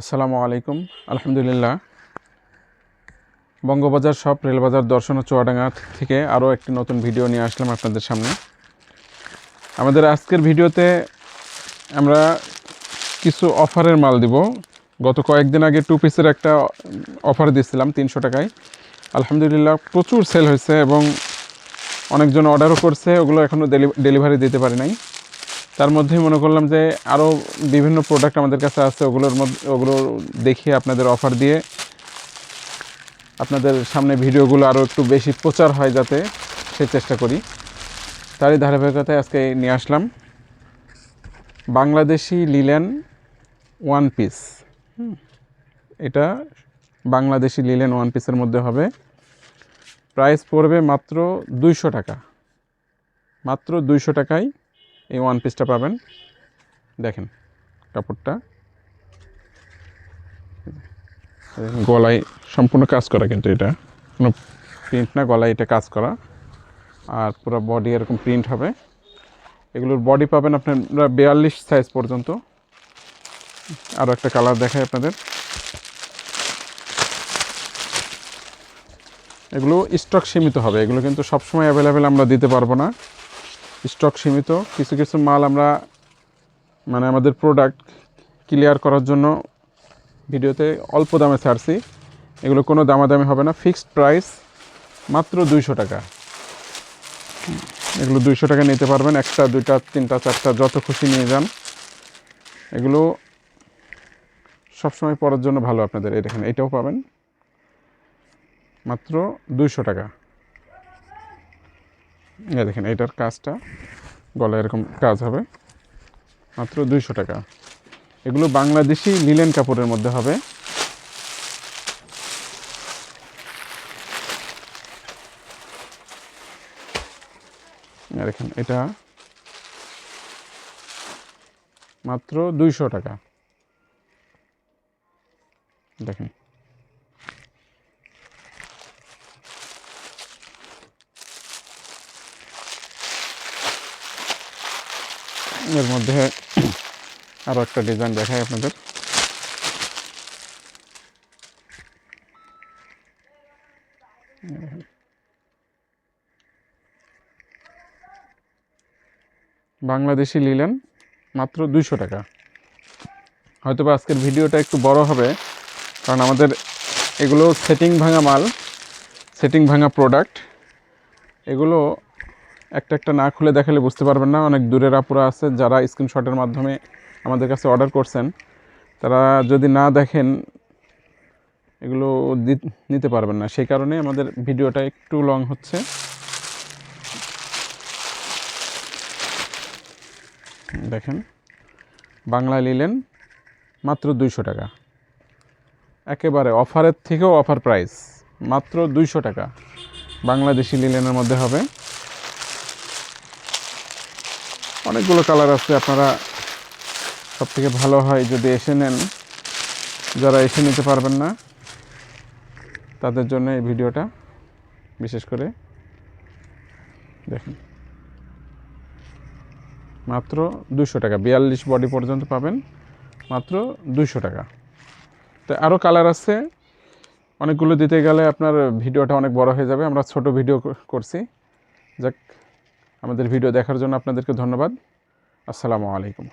আসসালামু আলাইকুম। আলহামদুলিল্লাহ। বঙ্গবাজার সব রেলবাজার দর্শন ও চুয়াডাঙ্গা থেকে আরও একটি নতুন ভিডিও নিয়ে আসলাম আপনাদের সামনে। আমাদের আজকের ভিডিওতে আমরা কিছু অফারের মাল দিব। গত কয়েকদিন আগে টু পিসের একটা অফার দিয়েছিলাম, তিনশো টাকায়। আলহামদুলিল্লাহ প্রচুর সেল হয়েছে এবং অনেকজন অর্ডারও করছে, ওগুলো এখনও ডেলিভারি দিতে পারি নাই। তার মধ্যেই মনে করলাম যে আরও বিভিন্ন প্রোডাক্ট আমাদের কাছে আছে, ওগুলোর মধ্যে ওগুলো দেখিয়ে আপনাদের অফার দিয়ে আপনাদের সামনে ভিডিওগুলো আরও একটু বেশি প্রচার হয় যাতে সে চেষ্টা করি। তারই ধারাবাহিকতায় আজকে নিয়ে আসলাম বাংলাদেশি লিলেন ওয়ান পিস এটা বাংলাদেশি লিলেন ওয়ান পিসের মধ্যে হবে। প্রাইস পড়বে মাত্র দুইশো টাকা। মাত্র দুইশো টাকায় এই ওয়ান পিসটা পাবেন। দেখেন কাপড়টা। গলায় সম্পূর্ণ কাজ করা কিন্তু এটা। কোনো প্রিন্ট না, গলায় এটা কাজ করা। আর পুরো বডি এরকম প্রিন্ট হবে। এগুলোর বডি পাবেন আপনারা বিয়াল্লিশ সাইজ পর্যন্ত। আরও একটা কালার দেখায় আপনাদের। এগুলো স্টক সীমিত হবে। এগুলো কিন্তু সবসময় অ্যাভেলেবেল আমরা দিতে পারব না। স্টক সীমিত। কিছু কিছু মাল আমরা মানে আমাদের প্রোডাক্ট ক্লিয়ার করার জন্য ভিডিওতে অল্প দামে ছাড়ছি। এগুলো কোনো দামাদামি হবে না। ফিক্সড প্রাইস মাত্র দুইশো টাকা। এগুলো দুইশো টাকা নিতে পারবেন। একটা, দুইটা, তিনটা, চারটা, যত খুশি নিয়ে যান। এগুলো সবসময় পরার জন্য ভালো আপনাদের। এই দেখেন, এটাও পাবেন। মাত্র দুইশো টাকা। এই দেখেন এটার কাজটা গলায় এরকম কাজ হবে। মাত্র দুইশো টাকা। এগুলো বাংলাদেশি লিলেন কাপড়ের মধ্যে হবে। দেখেন, এটা মাত্র দুইশো টাকা। দেখেন এর মধ্যে আরও একটা ডিজাইন দেখাই আপনাদের। বাংলাদেশি লিলেন, মাত্র দুইশো টাকা। হয়তো বা আজকের ভিডিওটা একটু বড় হবে, কারণ আমাদের এগুলো সেটিং ভাঙা মাল সেটিং ভাঙা প্রোডাক্ট এগুলো একটা একটা না খুলে দেখালে বুঝতে পারবেন না। অনেক দূরের আপুরা আছে যারা স্ক্রিনশটের মাধ্যমে আমাদের কাছে অর্ডার করছেন। তারা যদি না দেখেন, এগুলো নিতে পারবেন না। সেই কারণে আমাদের ভিডিওটা একটু লং হচ্ছে। দেখেন বাংলা নিলেন মাত্র দুইশো টাকা। একেবারে অফারের থেকেও অফার প্রাইস মাত্র দুইশো টাকা। বাংলাদেশি লিলেনের মধ্যে হবে। অনেকগুলো কালার আছে, আপনারা সব থেকে ভালো হয় যদি এসে নেন, যারা এসে নিতে পারবেন না, তাদের জন্য এই ভিডিওটা বিশেষ করে দেখেন। মাত্র দুশো টাকা, বিয়াল্লিশ বডি পর্যন্ত পাবেন, মাত্র দুশো টাকা। তো আরও কালার আছে, অনেকগুলো দিতে গেলে আপনার ভিডিওটা অনেক বড় হয়ে যাবে, আমরা ছোট ভিডিও করছি। যাক আমাদের ভিডিও দেখার জন্য আপনাদেরকে ধন্যবাদ। আসসালামু আলাইকুম।